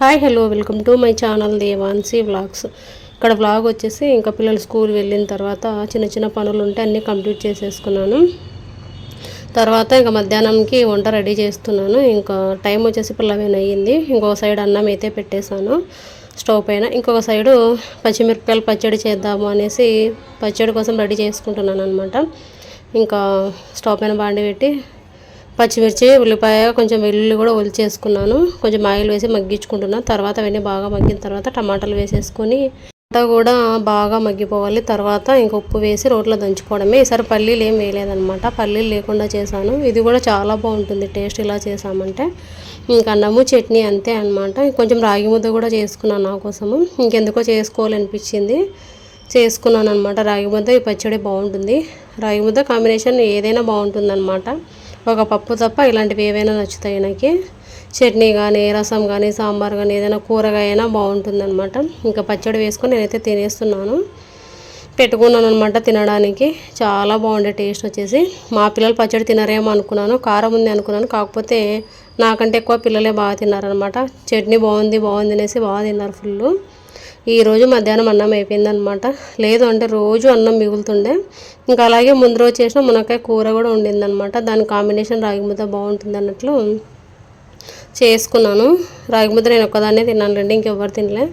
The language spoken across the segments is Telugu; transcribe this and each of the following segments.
Hi hello welcome to my channel Devanshi vlogs. ఇక్కడ వ్లాగ్ వచ్చేసి ఇంకా పిల్లలు స్కూల్ వెళ్ళిన తర్వాత చిన్న చిన్న పనులు ఉంటే అన్నీ కంప్లీట్ చేసేసుకున్నాను. తర్వాత ఇంకా మధ్యాహ్నంకి వంట రెడీ చేస్తున్నాను. ఇంకా టైం వచ్చేసి పిల్లవైన అయ్యింది. ఇంకొక సైడ్ అన్నం అయితే పెట్టేశాను. స్టవ్ పైన ఇంకొక సైడు పచ్చిమిరపకాయలు పచ్చడి చేద్దాము అనేసి పచ్చడి కోసం రెడీ చేసుకుంటున్నాను అనమాట ఇంకా స్టవ్ పైన బాండి పెట్టి పచ్చిమిర్చి ఉల్లిపాయ కొంచెం వెల్లుల్లి కూడా ఒలిచేసుకున్నాను. కొంచెం ఆయిల్ వేసి మగ్గించుకుంటున్నాను తర్వాత అవన్నీ బాగా మగ్గిన తర్వాత టమాటాలు వేసేసుకొని అంతా కూడా బాగా మగ్గిపోవాలి. తర్వాత ఇంక ఉప్పు వేసి రోట్లో దంచుకోవడమే. ఈసారి పల్లీలు ఏం వేయలేదనమాట పల్లీలు లేకుండా చేశాను. ఇది కూడా చాలా బాగుంటుంది. టేస్ట్ ఇలా చేసామంటే ఇంకా అన్నము చట్నీ అంతే అనమాట కొంచెం రాగి ముద్ద కూడా చేసుకున్నాను నా కోసము. ఇంకెందుకో చేసుకోవాలనిపించింది. చేసుకున్నాను అనమాట రాగి ముద్ద ఈ పచ్చడి బాగుంటుంది. రాగి ముద్ద కాంబినేషన్ ఏదైనా బాగుంటుంది అనమాట ఒక పప్పు తప్ప ఇలాంటివి ఏవైనా నచ్చుతాయి నాకు. చట్నీ కానీ రసం కానీ సాంబార్ కానీ ఏదైనా కూరగాయ అయినా బాగుంటుంది అనమాట ఇంకా పచ్చడి వేసుకొని నేనైతే తినేస్తున్నాను. పెట్టుకున్నాను అనమాట తినడానికి. చాలా బాగుండే టేస్ట్ వచ్చేసి. మా పిల్లలు పచ్చడి తినరేమో అనుకున్నాను కారం ఉంది అనుకున్నాను. కాకపోతే నాకంటే ఎక్కువ పిల్లలే బాగా తిన్నారనమాట చట్నీ బాగుంది బాగుంది అనేసి బాగా తిన్నారు ఫుల్ ఈరోజు మధ్యాహ్నం అన్నం అయిపోయిందనమాట లేదు అంటే రోజు అన్నం మిగులుతుండే. ఇంకా అలాగే ముందు రోజు చేసిన మునక్కాయ కూర కూడా ఉండిందనమాట దాని కాంబినేషన్ రాగి ముద్ద బాగుంటుంది అన్నట్లు చేసుకున్నాను. రాగి ముద్ద నేను ఒక్కదాన్నే తిన్నానులేండి ఇంకెవ్వరు తినలే.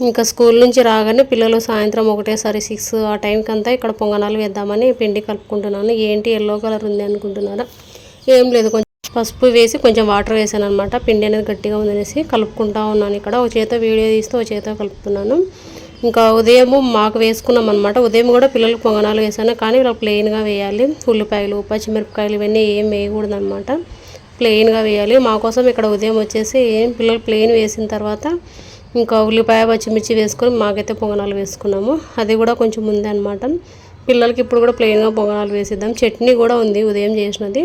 ఇంకా స్కూల్ నుంచి రాగానే పిల్లలు సాయంత్రం ఒకటేసారి సిక్స్ ఆ టైంకి అంతా ఇక్కడ పొంగనాలు వేద్దామని పిండి కలుపుకుంటున్నాను. ఏంటి ఎల్లో కలర్ ఉంది అనుకుంటున్నారా? ఏం లేదు కొంచెం పసుపు వేసి కొంచెం వాటర్ వేసాను అనమాట పిండి అనేది గట్టిగా ఉందనేసి కలుపుకుంటా ఉన్నాను ఇక్కడ. ఒక చేత వీడియో తీస్తూ ఒక చేత కలుపుతున్నాను. ఇంకా ఉదయం మాకు వేసుకున్నాం అనమాట ఉదయం కూడా పిల్లలకు పొంగనాలు వేసాను. కానీ ఇలా ప్లెయిన్గా వేయాలి. ఉల్లిపాయలు పచ్చిమిరపకాయలు ఇవన్నీ ఏం వేయకూడదు అనమాట ప్లెయిన్గా వేయాలి. మా కోసం ఇక్కడ ఉదయం వచ్చేసి పిల్లలు ప్లెయిన్ వేసిన తర్వాత ఇంకా ఉల్లిపాయ పచ్చిమిర్చి వేసుకొని మాకైతే పొంగనాలు వేసుకున్నాము. అది కూడా కొంచెం ఉంది అనమాట పిల్లలకి ఇప్పుడు కూడా ప్లెయిన్గా పొంగనాలు వేసిద్దాం. చట్నీ కూడా ఉంది ఉదయం చేసినది.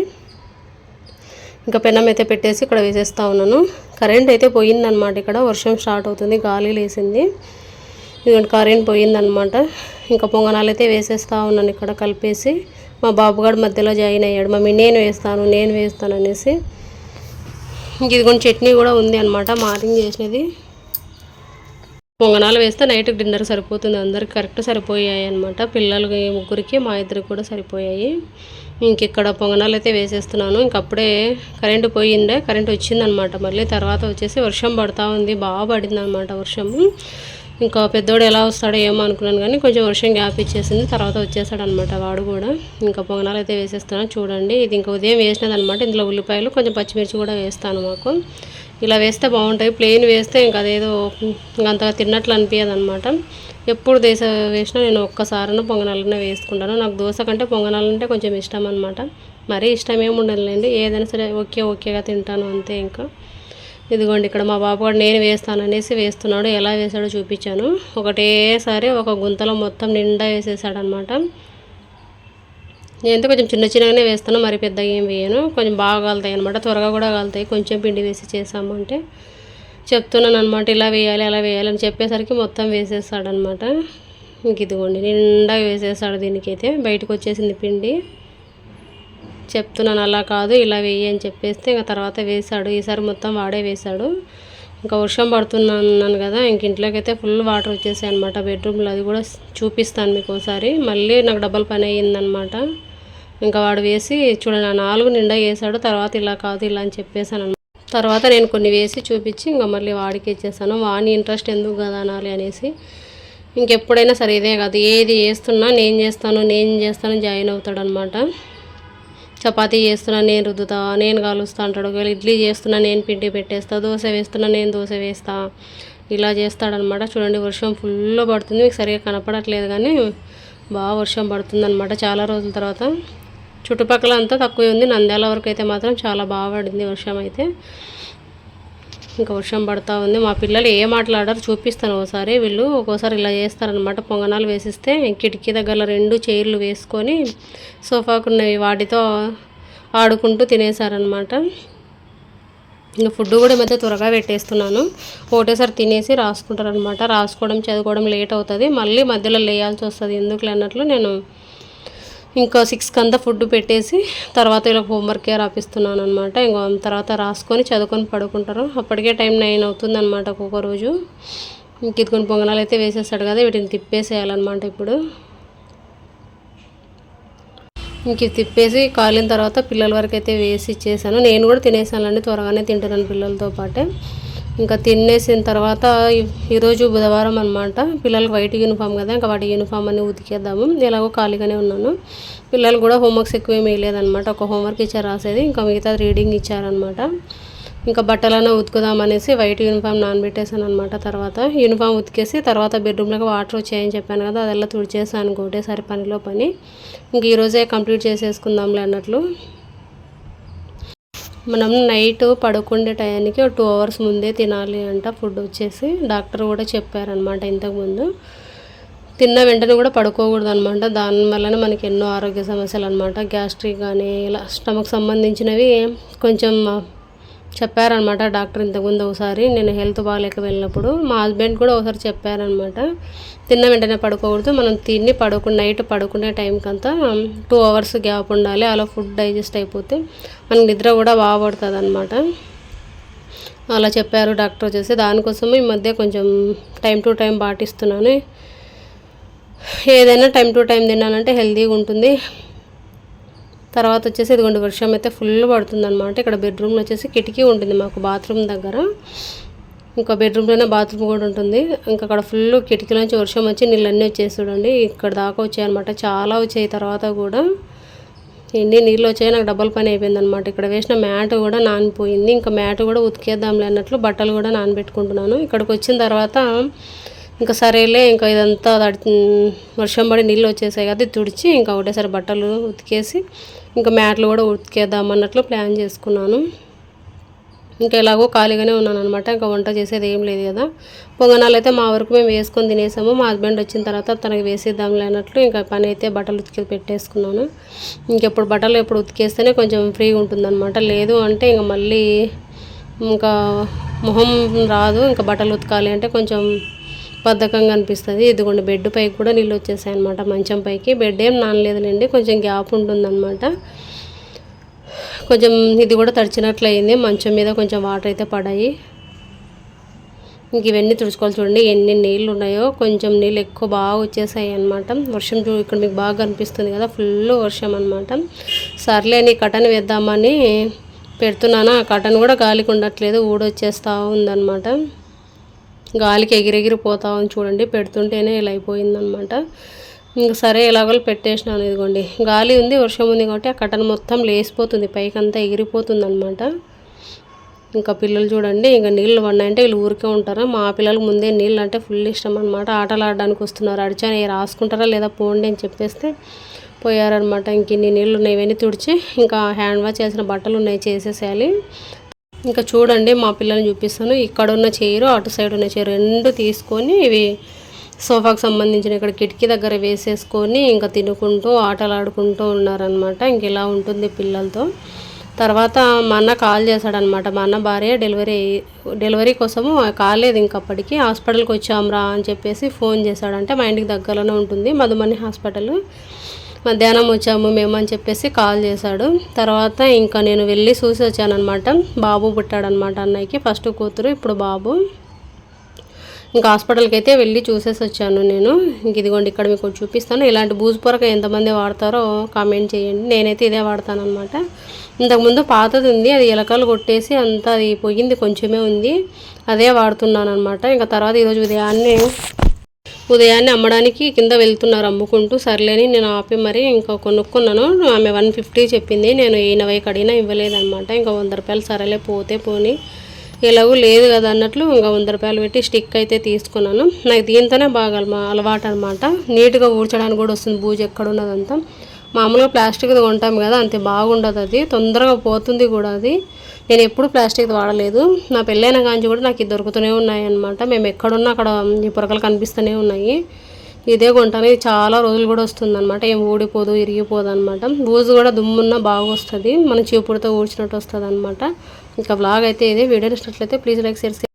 ఇంకా పెనం అయితే పెట్టేసి ఇక్కడ వేసేస్తా ఉన్నాను. కరెంట్ అయితే పోయిందనమాట ఇక్కడ. వర్షం స్టార్ట్ అవుతుంది. గాలి లేసింది. ఇదిగోండి కరెంట్ పోయిందనమాట ఇంకా పొంగనాలు అయితే వేసేస్తా ఉన్నాను ఇక్కడ కలిపేసి. మా బాబుగాడు మధ్యలో జాయిన్ అయ్యాడు. మమ్మీ నేను వేస్తాను నేను వేస్తాను అనేసి. ఇంక ఇదిగోండి చట్నీ కూడా ఉంది అనమాట మార్నింగ్ చేసినది. పొంగనాలు వేస్తే నైట్ డిన్నర్ సరిపోతుంది. అందరికి కరెక్ట్ సరిపోయాయి అనమాట పిల్లలకి ముగ్గురికి మా ఇద్దరికి కూడా సరిపోయాయి. ఇంక ఇక్కడ పొంగనాలు అయితే వేసేస్తున్నాను. ఇంకప్పుడే కరెంటు పోయిండే కరెంట్ వచ్చిందనమాట. మళ్ళీ తర్వాత వచ్చేసి వర్షం పడతా ఉంది బాగా పడిందనమాట వర్షము. ఇంకా పెద్దోడు ఎలా వస్తాడో ఏమో అనుకున్నాను కానీ కొంచెం వర్షం గ్యాప్ ఇచ్చేసింది తర్వాత వచ్చేసాడు అనమాట వాడు కూడా. ఇంకా పొంగనాలు అయితే వేసేస్తున్నాను చూడండి. ఇది ఇంకా ఉదయం వేసినదనమాట ఇందులో ఉల్లిపాయలు కొంచెం పచ్చిమిర్చి కూడా వేస్తాను మాకు. ఇలా వేస్తే బాగుంటాయి. ప్లెయిన్ వేస్తే ఇంకా అదేదో అంతగా తిన్నట్లు అనిపించదు అనమాట ఎప్పుడు దోశ వేసినా నేను ఒక్కసారైనా పొంగనాలనే వేసుకుంటాను. నాకు దోశ కంటే పొంగనాలంటే కొంచెం ఇష్టం అనమాట మరీ ఇష్టం ఏమి ఉండదులేండి. ఏదైనా సరే ఓకే ఓకేగా తింటాను అంతే ఇంకా. ఇదిగోండి ఇక్కడ మా బాబు కూడా నేను వేస్తాననేసి వేస్తున్నాడు. ఎలా వేసాడో చూపించాను. ఒకటేసారి ఒక గుంతలో మొత్తం నిండా వేసేసాడనమాట నేనైతే కొంచెం చిన్న చిన్నగానే వేస్తాను మరి పెద్దగా ఏం వేయను. కొంచెం బాగా కలుతాయి అనమాట త్వరగా కూడా కలుతాయి. కొంచెం పిండి వేసి చేసాము అంటే చెప్తున్నాను అనమాట ఇలా వేయాలి అలా వేయాలి అని చెప్పేసరికి మొత్తం వేసేస్తాడనమాట ఇంక ఇదిగోండి నిండా వేసేస్తాడు దీనికైతే. బయటకు వచ్చేసింది పిండి. చెప్తున్నాను అలా కాదు ఇలా వేయి అని చెప్పేస్తే ఇంకా తర్వాత వేశాడు. ఈసారి మొత్తం వాడే వేశాడు. ఇంకా వర్షం పడుతున్నాను కదా ఇంక ఇంట్లోకి అయితే ఫుల్ వాటర్ వచ్చేసాయి అనమాట బెడ్రూమ్లో అది కూడా చూపిస్తాను మీకు ఒకసారి. మళ్ళీ నాకు డబల్ పని అయ్యిందనమాట ఇంకా వాడు వేసి చూడండి నాలుగు నిండా వేసాడు తర్వాత ఇలా కాదు ఇలా అని చెప్పేసాను తర్వాత నేను కొన్ని వేసి చూపించి ఇంకా మళ్ళీ వాడికి ఇచ్చేసాను. వాని ఇంట్రెస్ట్ ఎందుకు కదా అనాలి అనేసి ఇంకెప్పుడైనా సరే ఇదే కాదు ఏది చేస్తున్నా నేను చేస్తాను నేను చేస్తాను జాయిన్ అవుతాడు అనమాట చపాతీ చేస్తున్నా నేను రుద్దుతా నేను కాలుస్తా అంటాడు. ఒకవేళ ఇడ్లీ చేస్తున్నా నేను పిండి పెట్టేస్తా దోశ వేస్తున్నా నేను దోశ వేస్తా ఇలా చేస్తాడనమాట చూడండి వర్షం ఫుల్ పడుతుంది. మీకు సరిగా కనపడట్లేదు కానీ బాగా వర్షం పడుతుందనమాట చాలా రోజుల తర్వాత. చుట్టుపక్కల అంతా తక్కువే ఉంది. నంద్యాల వరకు అయితే మాత్రం చాలా బాగా పడింది వర్షం అయితే. ఇంకా వర్షం పడుతూ ఉంది. మా పిల్లలు ఏ మాట్లాడారు చూపిస్తాను ఒకసారి వీళ్ళు ఒక్కోసారి ఇలా చేస్తారనమాట పొంగనాలు వేసిస్తే కిటికీ దగ్గర రెండు చైర్లు వేసుకొని సోఫాకున్నవి వాటితో ఆడుకుంటూ తినేసారనమాట ఇంకా ఫుడ్ కూడా మధ్య త్వరగా పెట్టేస్తున్నాను. ఒకటేసారి తినేసి రాసుకుంటారనమాట రాసుకోవడం చదువుకోవడం లేట్ అవుతుంది. మళ్ళీ మధ్యలో లేయాల్సి వస్తుంది. ఎందుకు అన్నట్లు నేను ఇంకా సిక్స్ కంతా ఫుడ్ పెట్టేసి తర్వాత ఇలా హోంవర్కే రాపిస్తున్నాను అనమాట ఇంకో తర్వాత రాసుకొని చదువుకొని పడుకుంటారు అప్పటికే టైం నైన్ అవుతుంది అనమాట ఒక్కొక్క రోజు. ఇంక ఇదికొని పొంగనాలు అయితే వేసేస్తాడు కదా వీటిని తిప్పేసేయాలన్నమాట ఇప్పుడు. ఇంక తిప్పేసి కాలిన తర్వాత పిల్లల వరకు అయితే వేసి ఇచ్చేసాను. నేను కూడా తినేసానండి త్వరగానే తింటున్నాను పిల్లలతో పాటే. ఇంకా తినేసిన తర్వాత ఈరోజు బుధవారం అనమాట పిల్లలకి వైట్ యూనిఫామ్ కదా ఇంకా వాటి యూనిఫామ్ అని ఉతికేద్దాము. ఎలాగో ఖాళీగానే ఉన్నాను. పిల్లలు కూడా హోంవర్క్స్ ఎక్కువ ఏమీ లేదనమాట ఒక హోంవర్క్ ఇచ్చారు రాసేది ఇంకా మిగతా రీడింగ్ ఇచ్చారనమాట ఇంకా బట్టలన్నా ఉతుకుదామనేసి వైట్ యూనిఫామ్ నానబెట్టేసాను అనమాట తర్వాత. యూనిఫామ్ ఉతికేసి తర్వాత బెడ్రూమ్లోకి వాటర్ వచ్చాయని చెప్పాను కదా అదల్లా తుడిచేసాను ఒకటేసారి పనిలో పని. ఇంక ఈరోజే కంప్లీట్ చేసేసుకుందాంలే అన్నట్లు. మనం నైట్ పడుకుండే టయానికి టూ అవర్స్ ముందే తినాలి అంట ఫుడ్ వచ్చేసి. డాక్టర్ కూడా చెప్పారనమాట ఇంతకుముందు. తిన్న వెంటనే కూడా పడుకోకూడదు అనమాట దానివల్లనే మనకి ఎన్నో ఆరోగ్య సమస్యలు అనమాట గ్యాస్ట్రిక్ కానీ ఇలా స్టమక్ సంబంధించినవి కొంచెం చెప్పారనమాట డాక్టర్ ఇంతకుముందు ఒకసారి. నేను హెల్త్ బాగాలేక వెళ్ళినప్పుడు మా హస్బెండ్ కూడా ఒకసారి చెప్పారనమాట. తిన్న వెంటనే పడుకోకూడదు. మనం తిని పడుకు నైట్ పడుకునే టైంకి అంతా టూ అవర్స్ గ్యాప్ ఉండాలి. అలా ఫుడ్ డైజెస్ట్ అయిపోతే మనకి నిద్ర కూడా బాగుపడుతుంది అనమాట అలా చెప్పారు డాక్టర్ వచ్చేసి. దానికోసం ఈ మధ్య కొంచెం టైం టు టైం పాటిస్తున్నాను. ఏదైనా టైం టు టైం తినాలంటే హెల్తీగా ఉంటుంది. తర్వాత వచ్చేసి ఇదిగోండి వర్షం అయితే ఫుల్ పడుతుందనమాట ఇక్కడ బెడ్రూమ్లో వచ్చేసి కిటికీ ఉంటుంది మాకు బాత్రూమ్ దగ్గర. ఇంకా బెడ్రూమ్లోనే బాత్రూమ్ కూడా ఉంటుంది. ఇంకా అక్కడ ఫుల్ కిటికీలోంచి వర్షం వచ్చి నీళ్ళన్నీ వచ్చేసి చూడండి ఇక్కడ దాకా వచ్చాయన్నమాట. చాలా వచ్చాయి తర్వాత కూడా. ఎన్ని నీళ్ళు వచ్చాయో నాకు డబల్ పని అయిపోయింది అనమాట ఇక్కడ వేసిన మ్యాట్ కూడా నానిపోయింది. ఇంకా మ్యాట్ కూడా ఉతికేద్దాంలే అన్నట్లు బట్టలు కూడా నానబెట్టుకుంటున్నాను. ఇక్కడికి వచ్చిన తర్వాత ఇంకా సరేలే ఇంకా ఇదంతా వర్షం పడి నీళ్ళు వచ్చేసాయి కదా తుడిచి ఇంకా ఒకటేసారి బట్టలు ఉతికేసి ఇంకా మ్యాట్లు కూడా ఉతికేద్దాం అన్నట్లు ప్లాన్ చేసుకున్నాను. ఇంకా ఎలాగో ఖాళీగానే ఉన్నాను అనమాట ఇంకా వంట చేసేది ఏం లేదు కదా. పొంగనాలు అయితే మా వరకు మేము వేసుకొని తినేసాము. మా హస్బెండ్ వచ్చిన తర్వాత తనకి వేసేద్దాం లేనట్లు ఇంకా పని అయితే బట్టలు ఉతికి పెట్టేసుకున్నాను. ఇంకెప్పుడు బట్టలు ఎప్పుడు ఉతికేస్తేనే కొంచెం ఫ్రీగా ఉంటుందన్నమాట. లేదు అంటే ఇంకా మళ్ళీ ఇంకా మొహం రాదు. ఇంకా బట్టలు ఉతకాలి అంటే కొంచెం బద్ధకంగా అనిపిస్తుంది. ఇదిగోండి బెడ్ పైకి కూడా నీళ్ళు వచ్చేసాయి అనమాట మంచం పైకి. బెడ్ ఏం నానలేదులేండి. కొంచెం గ్యాప్ ఉంటుందన్నమాట. కొంచెం ఇది కూడా తడిచినట్లయింది. మంచం మీద కొంచెం వాటర్ అయితే పడాయి. ఇంక ఇవన్నీ తుడుచుకోవాలి చూడండి. ఎన్ని నీళ్ళు ఉన్నాయో కొంచెం నీళ్ళు ఎక్కువ బాగా వచ్చేసాయి అనమాట వర్షం చూ ఇక్కడ మీకు బాగా కనిపిస్తుంది కదా. ఫుల్ వర్షం అనమాట సర్లేని కటన్ వేద్దామని పెడుతున్నాను. ఆ కటన్ కూడా గాలికి ఉండట్లేదు. ఊడొచ్చేస్తూ ఉందన్నమాట. గాలికి ఎగిరెగిరిపోతా ఉంది చూడండి పెడుతుంటేనే ఇలా అయిపోయిందనమాట ఇంక సరే ఎలాగోలు పెట్టేసినాను ఇదిగోండి. గాలి ఉంది వర్షం ఉంది కాబట్టి ఆ కటన్ మొత్తం లేసిపోతుంది పైకంతా ఎగిరిపోతుంది అనమాట ఇంకా పిల్లలు చూడండి ఇంకా నీళ్ళు పడినాయంటే వీళ్ళు ఊరికే ఉంటారా? మా పిల్లలకు ముందే నీళ్ళు అంటే ఫుల్ ఇష్టం అనమాట ఆటలు ఆడడానికి వస్తున్నారు. అడిచాను రాసుకుంటారా లేదా పోండి అని చెప్పేస్తే పోయారనమాట ఇంక ఇన్ని నీళ్ళు ఉన్నాయి ఇవన్నీ తుడిచి ఇంకా హ్యాండ్ వాష్ చేసిన బట్టలు ఉన్నాయి చేసేసేయాలి. ఇంకా చూడండి మా పిల్లల్ని చూపిస్తాను. ఇక్కడ ఉన్న చైరు అటు సైడ్ ఉన్న చైరు రెండు తీసుకొని ఇవి సోఫాకు సంబంధించిన ఇక్కడ కిటికీ దగ్గర వేసేసుకొని ఇంకా తినుకుంటూ ఆటలు ఆడుకుంటూ ఉన్నారనమాట ఇంక ఇలా ఉంటుంది పిల్లలతో. తర్వాత మా అన్న కాల్ చేశాడనమాట మా అన్న భార్య డెలివరీ డెలివరీ కోసము కాలేదు ఇంకప్పటికి. హాస్పిటల్కి వచ్చాంరా అని చెప్పేసి ఫోన్ చేశాడంటే మా ఇంటికి దగ్గరలోనే ఉంటుంది. మధుమణి హాస్పిటల్. మధ్యాహ్నం వచ్చాము మేము అని చెప్పేసి కాల్ చేశాడు. తర్వాత ఇంకా నేను వెళ్ళి చూసి వచ్చానమాట బాబు పుట్టాడనమాట అన్నయ్యకి ఫస్ట్ కూతురు ఇప్పుడు బాబు. ఇంకా హాస్పిటల్కి అయితే వెళ్ళి చూసేసి వచ్చాను నేను. ఇంక ఇదిగోండి ఇక్కడ మీకు చూపిస్తాను. ఇలాంటి బూజు పొరక ఎంతమంది వాడతారో కామెంట్ చేయండి. నేనైతే ఇదే వాడతాను అనమాట ఇంతకుముందు పాతది ఉంది అది ఎలకలు కొట్టేసి అంతా అది పోయింది కొంచెమే ఉంది. అదే వాడుతున్నాను అనమాట ఇంకా తర్వాత ఈరోజు ఉదయాన్నే ఉదయాన్నే అమ్మడానికి కింద వెళ్తున్నారు అమ్ముకుంటూ. సర్లేని నేను ఆపి మరి ఇంకా కొనుక్కున్నాను. ఆమె వన్ ఫిఫ్టీ చెప్పింది. నేను ఎనభై కడిగినా ఇవ్వలేదన్నమాట. ఇంకా వంద రూపాయలు సరేలే పోతే పోని. ఎలాగూ లేదు కదా అన్నట్లు ఇంకా వంద రూపాయలు పెట్టి స్టిక్ అయితే తీసుకున్నాను. నాకు దీంతోనే బాగా అలవాటు అనమాట నీట్గా ఊడ్చడానికి కూడా వస్తుంది. బూజు ఎక్కడ ఉన్నదంతా మామూలుగా ప్లాస్టిక్ది కొంటాం కదా అంతే బాగుండదు అది. తొందరగా పోతుంది కూడా అది. నేను ఎప్పుడు ప్లాస్టిక్ వాడలేదు. నా పెళ్ళైన కాంచి కూడా నాకు ఇది దొరుకుతూనే ఉన్నాయన్నమాట మేము ఎక్కడున్నా అక్కడ ఈ పురకలు కనిపిస్తూనే ఉన్నాయి. ఇదే కొంటాను. ఇది చాలా రోజులు కూడా వస్తుంది అనమాట ఏం ఊడిపోదు ఇరిగిపోదు అనమాట బూజు కూడా దుమ్మున్న బాగా వస్తుంది మనం చీపుడుతో ఊడ్చినట్టు వస్తుంది అనమాట ఇంకా బ్లాగ్ అయితే ఇదే. వీడియో నచ్చినట్లయితే ప్లీజ్ లైక్ షేర్